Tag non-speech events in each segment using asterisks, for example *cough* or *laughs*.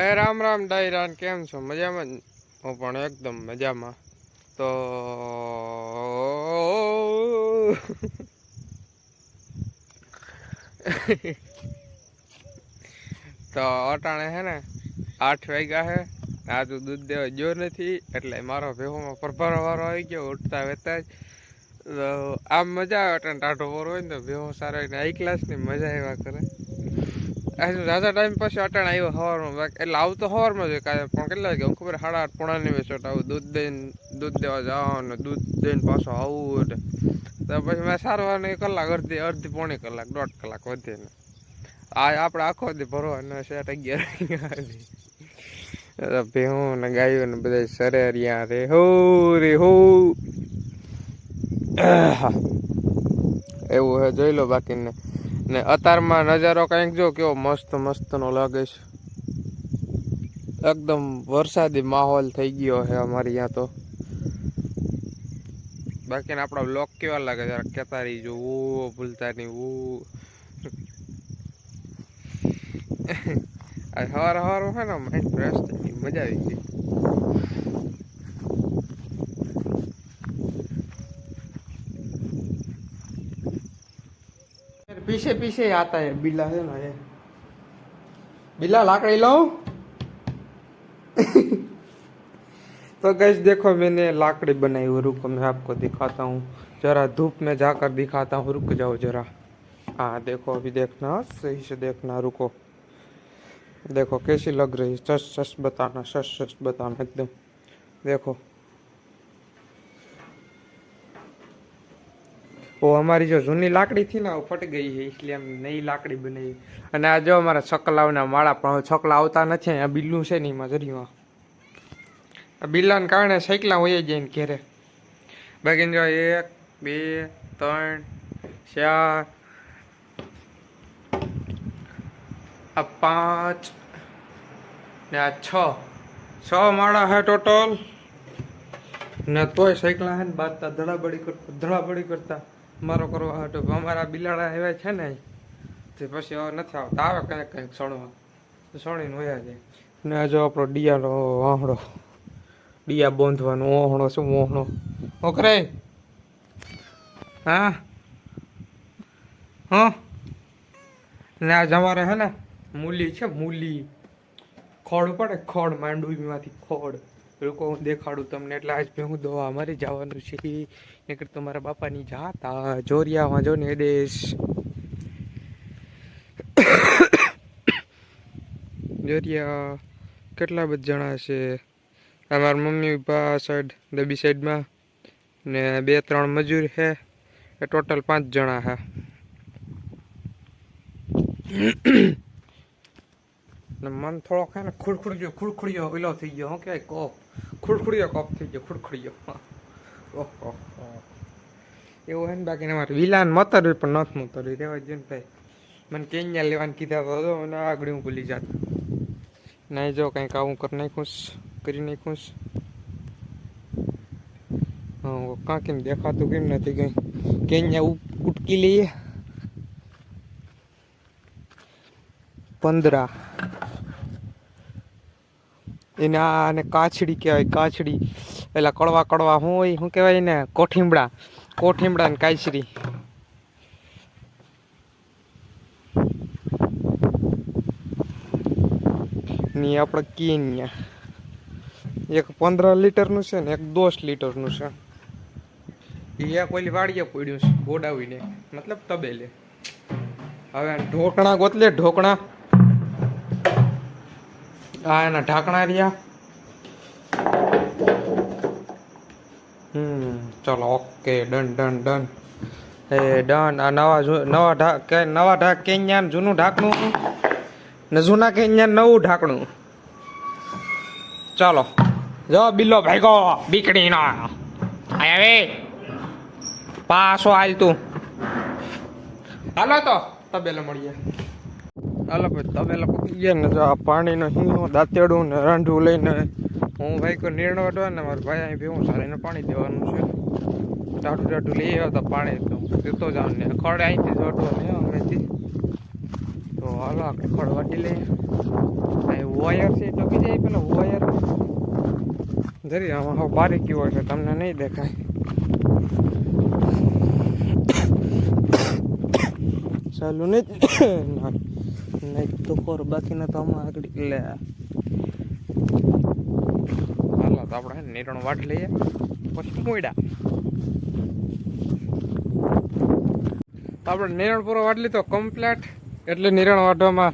એ રામ રામ ડાયરાન કેમ છો? મજામાં હું પણ એકદમ મજામાં. તો તો અટાણે હે ને, આઠ વાગ્યા હે. આજુ દૂધ દેવા જો નથી, એટલે મારો ભેહોમાં પરભારો વારો આવી ગયો, ઉઠતા વેતા જ. આમ મજા આવે, અટાણે ટાઢો વારો હોય ને તો ભેહો સારો હાઈ ક્લાસની મજા આવ્યા કરે. રાજા ટાઈમ પછી અટાણ આવ્યો સવારમાં એટલે આવતો સવારમાં જ કાંઈ પણ કેટલા વાગે? ખબર સાડા આઠ પોણા ની વેસોટ આવું દૂધ દઈને, દૂધ દેવા જવાનું દૂધ દઈને પાછો આવું એટલે. તો પછી મેં સારવારની કલાક, અડધી અડધી પોણી કલાક, દોઢ કલાક વધે ને. આ આપણે આખો દી ભરવાનો સેટ અગિયાર ભેહું ને ગાયો ને બધા સરેરિયા રે હો રે હો. એવું હે, જોઈ લો બાકી ને અતારમાં નજારો કંઈક જો કેવો મસ્ત મસ્તનો લાગે છે. એકદમ વરસાદી માહોલ થઈ ગયો છે અમારે અહીંયા તો. બાકી આપણા બ્લોક કેવા લાગે જરા કહેતા રહીજો. ઓ ભૂલતા નહીં. ઓ સવાર સવાર છે ને માઇન્ડ ફ્રેશ થઈ મજા આવી ગઈ. पीछे पीछे आता है, बिल्ला है ना ये। बिल्ला लाकड़ी लो *laughs* तो गैस देखो, मैंने लाकड़ी बनाई हुई, रुको, मैं आपको दिखाता हूँ। जरा धूप में जाकर दिखाता हूँ। रुक जाओ जरा। हाँ देखो, अभी देखना, सही से देखना, रुको। देखो, कैसी लग रही है? सच सच बताना सच सच बताना, एकदम। देखो। ઓ, અમારી જો જૂની લાકડી થી ને ફટી ગઈ છે, એટલે એમ નવી લાકડી બનાવી. અને આ જો અમારા છકલાઓના માળા પણ છકલા આવતા નથી, આ બિલ્લું છે નહીં મજૂરીમાં આ બિલ્લાને કારણે સાયકલા હોય જઈને ઘેરે. બાકી જો એક, બે, ત્રણ, ચાર, આ પાંચ ને આ છ. છ માળા હે ટોટલ ને તોય સાયકલા હે ને બાજતા ધડાબડી કરતા ધડાબડી કરતા. મારો કરવા હતો અમારા બિલાડા એવા છે ને, તે પછી હવે નથી આવતા. આવે કંઈક કંઈક સણવા. તો સણીને વયા જાય. ને જો આપણો ડિયાનો વાહણો. ડિયા બાંધવાનો ઓહણો શું ઓહણો ઓકરે. હા? હા? ને આજ અમારે હે ને, મૂલી છે, મૂલી. ખોડ પડે ખોડ માંડવીમાંથી ખોડ લોકો હું દેખાડું તમને એટલે આજ ભેગું દવા મારી જવાનું છે. નીકળ તમારા બાપાની જાતા જોરિયા વાંજો ને દેશ જોરિયા કેટલા બધા જણા છે? અમારા મમ્મી પપ્પા સાઈડ દબી સાઈડમાં ને બે ત્રણ મજૂર છે. એ ટોટલ પાંચ જણા હે મન થોડોક હે ને ખુડખુડિયો ખુડખુડિયો ઓલો થઈ ગયો. હું કહેવાય કોપ. ખુડખુડિયો કોપ થઈ ગયો ખુડખુડિયો ઓહો. એવું હે ને બાકી અમારે વિલાન મતરવી પણ નથી મતરવી રેવા જોઈએ ભાઈ. મને કેન્યા લેવાનું કીધા તો અને આગળ હું ભૂલી જાત. નહીં જો કંઈક આવું કરી નાખું કરી નાખું હા કાંકીને દેખાતું કેમ નથી કંઈ? કેન્યા ઉટકી લઈએ. પંદરા. એને આને કાછડી કહેવાય, કાછડી. પેલા કડવા કડવા હોય, શું કહેવાય ને કોઠીમડા. કોઠીમડા ને કાછડી. ની આપણે કીએ એક પંદર લીટરનું છે ને, એક દસ લીટરનું છે. એ એક ઓલી વાડીએ પડ્યું છે, ગોડાવીને. મતલબ તબેલે. હવે ઢોકણા ગોતલે, ઢોકણા. આ એના ઢાંકણા રહ્યા. હમ, ચલો, ઓકે, ડન ડન ડન. એ ડન, આ નવા નવા ઢાક નવા ઢાક કેન્યાન જૂનું ઢાંકણું ને જૂના કેન્યાન નવું ઢાંકણું. ચાલો, જો બિલ્લો ભાઈગો બીકડી નો આય હવે પાછો હાલ તું. હાલો તો, તબેલો મળીએ. હાલો ભાઈ, તમે લોકો ગયા ને જો આ પાણીનો હિંગો દાંતેડું ને રાંઢું લઈને હું ભાઈ કોઈ નિર્ણય વટવા ને મારા ભાઈ અહીં ભેગું સારીને પાણી દેવાનું છે. ટાઢું ટાઢું લઈ આવ્યો હતા પાણી, તો દેતો જાવ ને ખડ અહીંથી જ વટવાનું ને અમેથી તો હાલો, આપણે ખડ વાટી લઈએ. અહીં વાયર છે, તો બીજા પેલો વાયર જરી આમાં હવે બારીકી હોય છે, તમને નહીં દેખાય. *coughs* ચાલુ નહીં. તો કોર બાકીના તો આમાં આગળ લે હાલો, તો આપણે નિરણ વાટ લઈએ. પછી મોયડા. તો આપણે નિરણ પૂરો વાટ લીધો કમ્પ્લેટ એટલે નિરણ વાટવામાં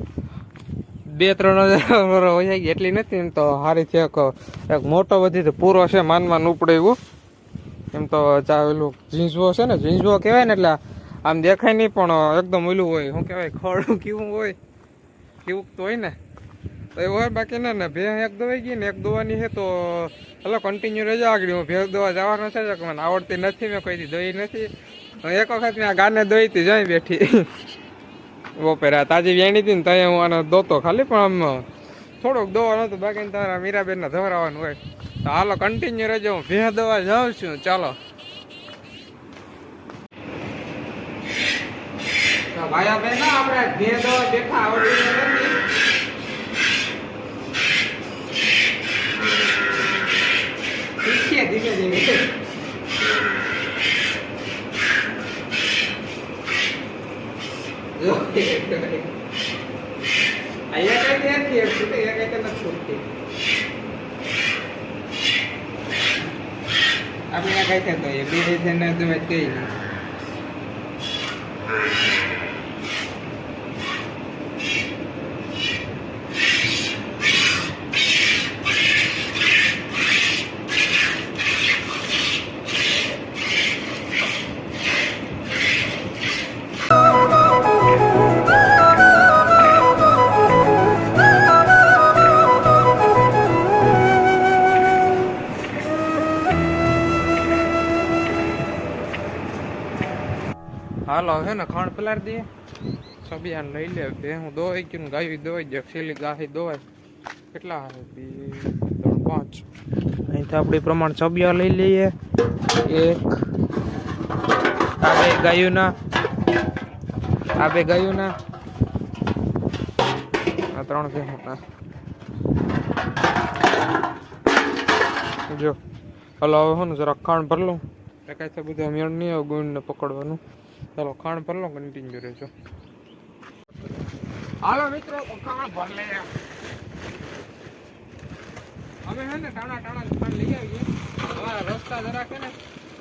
બે ત્રણ હજાર હોય એટલી નથી એમ તો સારી છે એક એક મોટો બધી તો પૂરો છે માનમાં ઉપડે એવું એમ તો ચા ઓલું ઝીંઝવો છે ને, ઝીંઝવો કહેવાય ને એટલે આમ દેખાય નહીં, પણ એકદમ ઓલું હોય. શું કહેવાય? ખડું કેવું હોય. કેવું તો હોય ને? તો એવું હોય બાકી ના, ને ભેં એક દવાઈ ગઈ ને એક દવાની છે તો હલો કન્ટિન્યુ રજા આગળ. હું ભેં દવા જવાનો છે મને આવડતી નથી, મેં કોઈ દી દોઈ નથી. એક વખત મેં આ ગાને દોઈ હતી બેઠી. બપોરે તાજી વેણી હતી ને ત્યાં હું આને દોતો ખાલી, પણ આમ થોડોક દોવા નહોતું બાકી તમારા મીરાબેનને ધવરાવાનું હોય. તો હાલો કન્ટિન્યુ રહેજો, હું ભેં દવા જાઉં છું. ચાલો. તો ભાઈ બેન આપણે ભેં દવા બેઠા આવડી નથી શીખીએ ધીમે ધીમે અહીંયા કઈ નથી એક આપણે કઈ થતો એ બે રીતે ને તમે કઈ હાલો, હે ને, ખાણ પલાર દઈએ. સબિયાન લઈ લે, બે હું દોવાઈ ગયું ને ગાયું દોવાઈ જાય છેલ્લી ગાહી દોવાય. કેટલા બે, ત્રણ, પાંચ. અહીંથી આપણી પ્રમાણ સબિયા લઈ લઈએ. એક, આ બે ગાયુંના. આ બે ગાયુંના. આ ત્રણ ભેંસના જો, હલો, હવે હું ને જરા ખાણ ભરલું કાંઈ બધું મેળ નહીં આવે ગુણને પકડવાનું. ચાલો, ખાણ ભર લો કન્ટિન્યુ રહેજો. હાલો મિત્રો ખાણ ભર લે અમે હે ને ટાણા ટાણા ખાણ લઈ આવીએ. અમારા રસ્તા જરાક ને,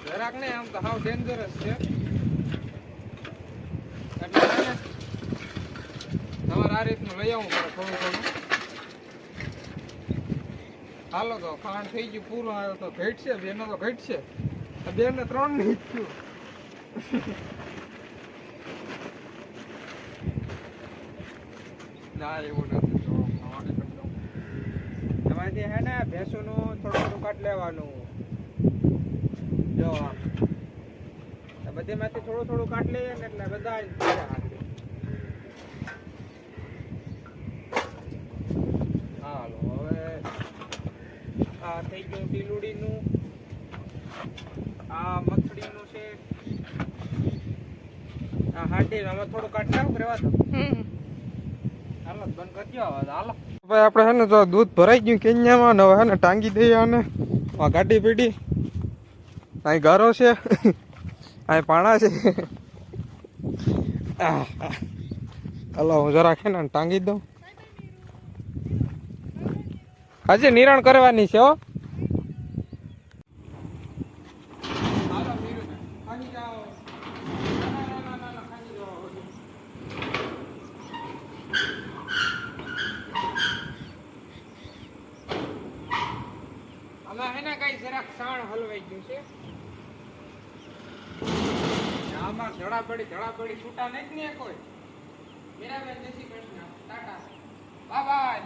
જરાક નહીં, આમ તો હાવ ડેન્જરસ છે. એટલે તમારે આ રીતનું લઈ આવવું પડે થોડું થોડું. હાલો તો ખાણ થઈ ગયું પૂરું આવ્યો તો ઘટશે, બેનો તો ઘટશે. બેન ને ત્રણ નહીં થયું. ના, એવું નથી. તમારેથી હે ને ભેંસોનું થોડું થોડું કાઢ લેવાનું. જો બધીમાંથી થોડું થોડું કાટ લઈએ ને એટલે બધા. હાલો. હવે આ થઈ ગયું ટીલુડીનું. આ મથડીનું છે. આ હાંડી આમાં થોડું કાટ નાખું, રેવા દો હાલો બંધ કરજો હવે હાલો ભાઈ આપણે છે ને જો દૂધ ભરાઈ ગયું કેન્યામાં ને હવે ને ટાંગી દઈએ અને આ ગાડી પીડી. અહીં ગારો છે. અહીં પાણા છે. હાલો હું જરા છે ને ટાંગી દઉં. હજી નિરણ કરવાની છે હો ખાલી જાઓ ના, ના, ના, ના, ના, ખાલી જાઓ. આમાં કઈ જરાક સાણ હલવાઈ ગયું છે. આમાં ધડા પડી ધડા પડી છૂટા ને કોઈ. મીરાબેન, જય Shri Krishna. Tata. Bye bye.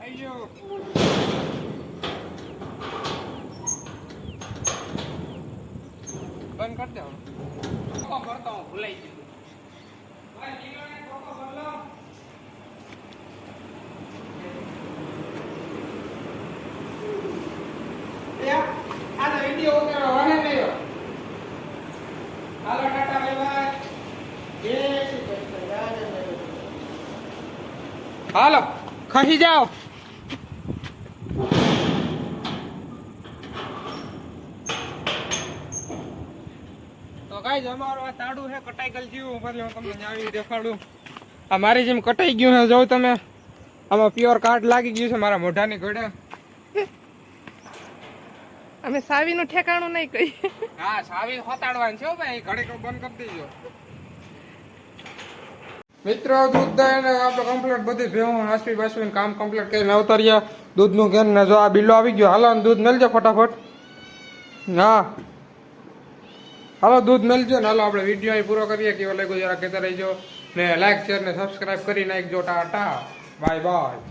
આઈજો. બંધ કરી દો હું ભૂલાઈ ગયું ભાઈ નીલોને કોકો ભરલો હાલો, ખસી જાઓ. તો ગાઈઝ અમારું આ તાડું કટાઈ ગયેલ જેવું હું તમને જાણી દેખાડું. આ મારી જેમ કટાઈ ગયું છે જોઉં તમે આમાં પ્યોર કાર્ડ લાગી ગયું છે, મારા મોઢાની ઘડે અમે સાવીનું ઠેકાણું નહીં કહીએ. હા સાવી હોતાડવાનું છે હો ભાઈ. ઘડીક બંધ કરી દેજો. મિત્રો દૂધ દહીં ને આપણે કમ્પ્લીટ બધી ભેવું હાસવી બાસવી કામ કમ્પ્લીટ કરીને અવતર્યા દૂધનું ઘેર ને જો આ બિલ્લો આવી ગયો. હાલો ને દૂધ મેલજો ફટાફટ. હા. હાલો દૂધ મેલજો ને હાલો આપણે વીડિયો અહીં પૂરો કરીએ. કેવો લાગ્યો જરા કહેતા રહીજો. ને લાઈક શેર ને સબસ્ક્રાઇબ કરી નાખજો ટાટા બાય બાય